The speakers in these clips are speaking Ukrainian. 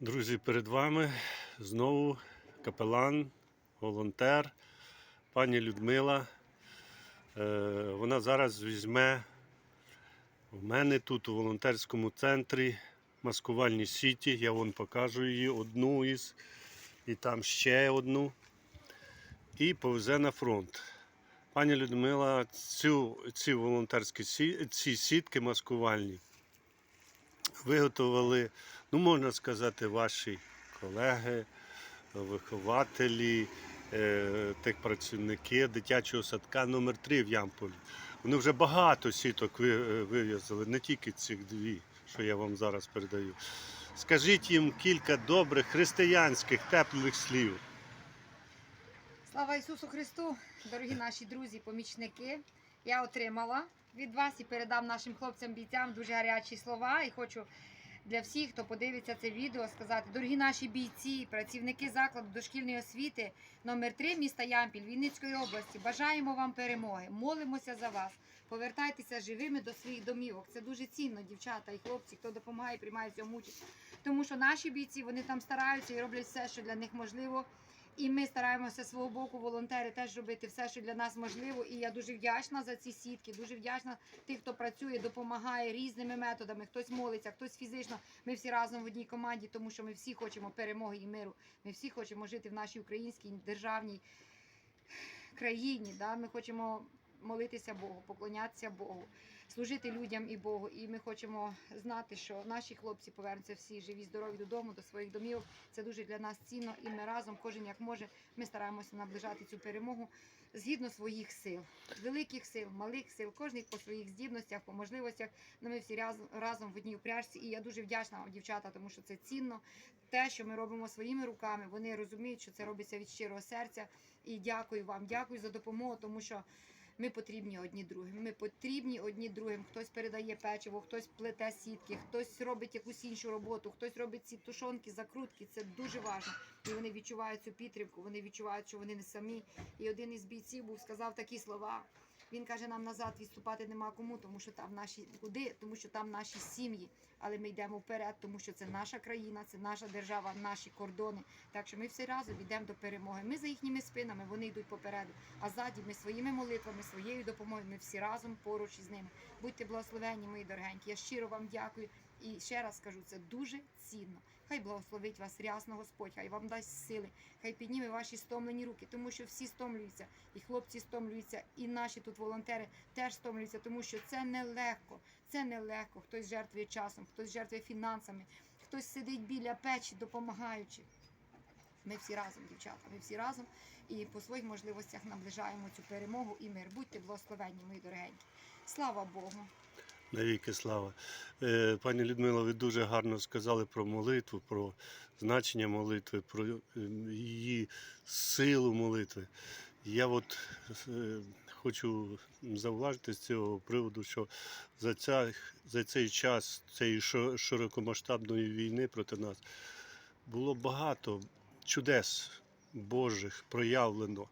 Друзі, перед вами знову капелан, волонтер, пані Людмила. Е, Вона зараз візьме в мене тут у волонтерському центрі маскувальні сіті. Я вон покажу її одну із, і там ще одну. І повезе на фронт. Пані Людмила, цю, ці волонтерські ці сітки маскувальні виготовили, ну можна сказати, ваші колеги, вихователі, е, техпрацівники дитячого садка номер 3 в Ямполі. Вони вже багато сіток е, вив'язали, не тільки цих дві, що я вам зараз передаю. Скажіть їм кілька добрих християнських теплих слів. Слава Ісусу Христу, дорогі наші друзі, помічники. Я отримала від вас і передам нашим хлопцям-бійцям дуже гарячі слова. І хочу для всіх, хто подивиться це відео, сказати: дорогі наші бійці, працівники закладу дошкільної освіти номер 3 міста Ямпіль Вінницької області. Бажаємо вам перемоги, молимося за вас. Повертайтеся живими до своїх домівок. Це дуже цінно, дівчата і хлопці, хто допомагає, приймає в цьому участь. Тому що наші бійці вони там стараються і роблять все, що для них можливо. І ми стараємося свого боку, волонтери, теж робити все, що для нас можливо. І я дуже вдячна за ці сітки. Дуже вдячна тих, хто працює, допомагає різними методами. Хтось молиться, хтось фізично. Ми всі разом в одній команді, тому що ми всі хочемо перемоги і миру. Ми всі хочемо жити в нашій українській державній країні. Да? Ми хочемо молитися Богу, поклонятися Богу, служити людям і Богу. І ми хочемо знати, що наші хлопці повернуться всі живі, здорові додому, до своїх домів. Це дуже для нас цінно. І ми разом, кожен як може, ми стараємося наближати цю перемогу згідно своїх сил, великих сил, малих сил, кожен по своїх здібностях, по можливостях. Ну, ми всі разом, разом в одній упряжці. І я дуже вдячна вам, дівчата, тому що це цінно. Те, що ми робимо своїми руками, вони розуміють, що це робиться від щирого серця. І дякую вам, дякую за допомогу, тому що. Ми потрібні одні другим. Ми потрібні одні другим. Хтось передає печиво, хтось плете сітки, хтось робить якусь іншу роботу, хтось робить ці тушонки, закрутки. Це дуже важливо. І вони відчувають цю підтримку. Вони відчувають, що вони не самі. І один із бійців був сказав такі слова. Він каже: нам назад відступати нема кому, тому що там наші куди, тому що там наші сім'ї. Але ми йдемо вперед, тому що це наша країна, це наша держава, наші кордони. Так що ми всі разом йдемо до перемоги. Ми за їхніми спинами, вони йдуть попереду. А ззаді ми своїми молитвами, своєю допомогою, ми всі разом поруч із ними. Будьте благословенні, мої дорогенькі. Я щиро вам дякую. І ще раз скажу, це дуже цінно. Хай благословить вас рясно Господь, хай вам дасть сили, хай підніме ваші стомлені руки, тому що всі стомлюються, і хлопці стомлюються, і наші тут волонтери теж стомлюються, тому що це нелегко. Це нелегко. Хтось жертвує часом, хтось жертвує фінансами, хтось сидить біля печі, допомагаючи. Ми всі разом, дівчата, ми всі разом і по своїх можливостях наближаємо цю перемогу і мир. Будьте благословенні, мої дорогенькі. Слава Богу! Навіки слава. Е, Пані Людмила, ви дуже гарно сказали про молитву, про значення молитви, про е, її силу молитви. Я от е, хочу зауважити з цього приводу, що за, ця, за цей час цієї широкомасштабної війни проти нас було багато чудес Божих проявлено.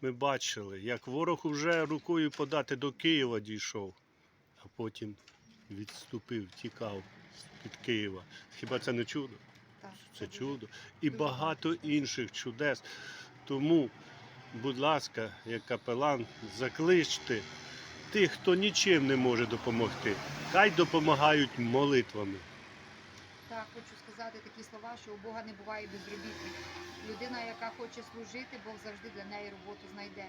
Ми бачили, як ворог вже рукою подати до Києва дійшов а потім відступив, тікав з-під Києва. Хіба це не чудо? Так, Це чудо. І багато інших чудес. Тому, будь ласка, як капелан, закличте тих, хто нічим не може допомогти. Хай допомагають молитвами. Так, хочу сказати такі слова, що у Бога не буває безробітних. Людина, яка хоче служити, Бог завжди для неї роботу знайде.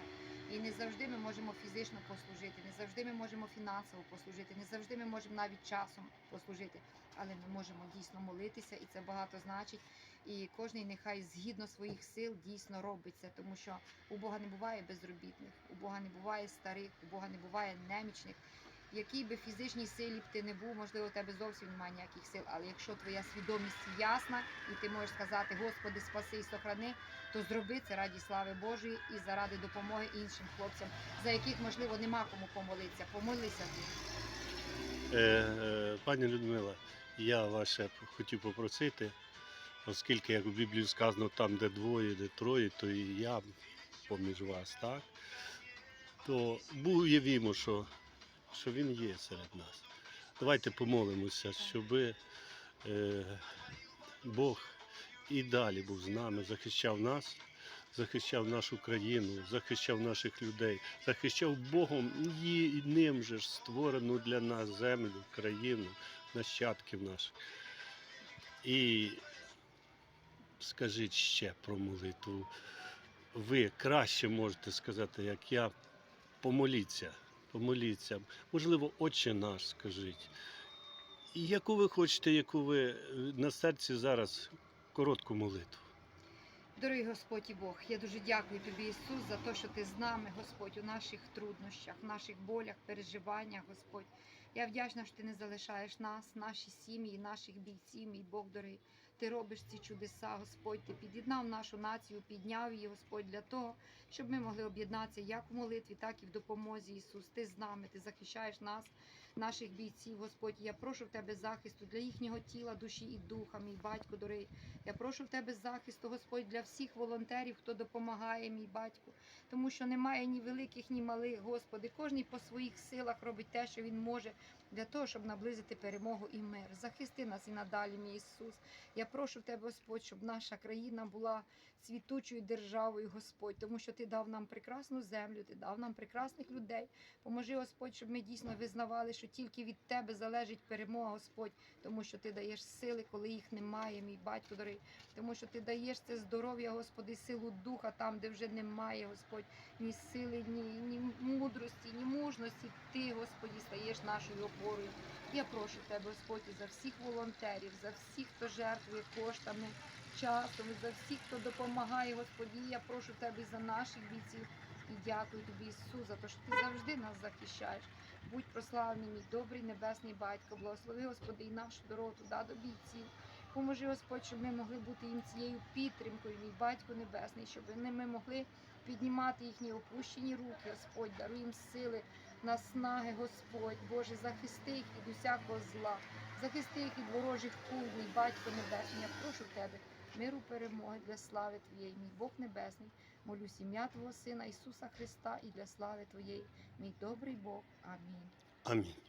І не завжди ми можемо фізично послужити, не завжди ми можемо фінансово послужити, не завжди ми можемо навіть часом послужити, але ми можемо дійсно молитися, і це багато значить. І кожен нехай згідно своїх сил дійсно робиться, тому що у Бога не буває безробітних, у Бога не буває старих, у Бога не буває немічних. Якій би фізичній силі б ти не був, можливо, у тебе зовсім немає ніяких сил, але якщо твоя свідомість ясна, і ти можеш сказати, Господи, спаси і сохрани, то зроби це раді слави Божої і заради допомоги іншим хлопцям, за яких, можливо, нема кому помолитися. Помолися ти. Е, е, пані Людмила, я вас ще хотів попросити, оскільки, як у Біблії сказано, там, де двоє, де троє, то і я поміж вас, так? То уявімо, що, що він є серед нас. Давайте помолимося, щоб е, Бог і далі був з нами, захищав нас, захищав нашу країну, захищав наших людей, захищав Богом і ним же ж створену для нас землю, країну, нащадків наших. І скажіть ще про молитву. Ви краще можете сказати, як я. Помоліться, помоліться. Можливо, Отче наш, скажіть. Яку ви хочете, яку ви е, на серці зараз коротку молитву. Дорогий Господь і Бог, я дуже дякую тобі, Ісус, за те, що ти з нами, Господь, у наших труднощах, в наших болях, переживаннях, Господь. Я вдячна, що ти не залишаєш нас, наші сім'ї, наших бійців, мій Бог дорогий. Ти робиш ці чудеса, Господь. Ти під'єднав нашу націю, підняв її, Господь, для того, щоб ми могли об'єднатися як в молитві, так і в допомозі. Ісус. Ти з нами, ти захищаєш нас, наших бійців, Господь. Я прошу в тебе захисту для їхнього тіла, душі і духа, мій батько дорогий. Я прошу в тебе захисту, Господь, для всіх волонтерів, хто допомагає, мій батько, тому що немає ні великих, ні малих, Господи. Кожний по своїх силах робить те, що він може, для того, щоб наблизити перемогу і мир. Захисти нас і надалі, мій Ісус. Я прошу в тебе, Господь, щоб наша країна була цвітучою державою, Господь, тому що ти дав нам прекрасну землю, ти дав нам прекрасних людей. Поможи, Господь, щоб ми дійсно визнавали, що тільки від тебе залежить перемога, Господь, тому що ти даєш сили, коли їх немає, мій батько дорогий, тому що ти даєш це здоров'я, Господи, силу духа там, де вже немає, Господь, ні сили, ні, ні мудрості, ні мужності. Ти, Господі, стаєш нашою опорою. Я прошу тебе, Господь, за всіх волонтерів, за всіх, хто жертвує коштами, часом, за всіх, хто допомагає, Господі. Я прошу тебе за наших бійців. І дякую тобі, Ісус, за те, що ти завжди нас захищаєш. Будь прославлений, мій добрий небесний батько. Благослови, Господи, і нашу дорогу туди до бійців. Поможи, Господь, щоб ми могли бути їм цією підтримкою, мій батько небесний, щоб ми могли піднімати їхні опущені руки, Господь, даруй їм сили, наснаги, Господь, Боже, захисти їх від усякого зла, захисти їх від ворожих кул, мій батько небесний. Я прошу тебе, миру перемоги для слави Твоєї, мій Бог небесний. Молюсь ім'я Твого Сина Ісуса Христа і для слави Твоєї, мій добрий Бог. Амінь. Амінь.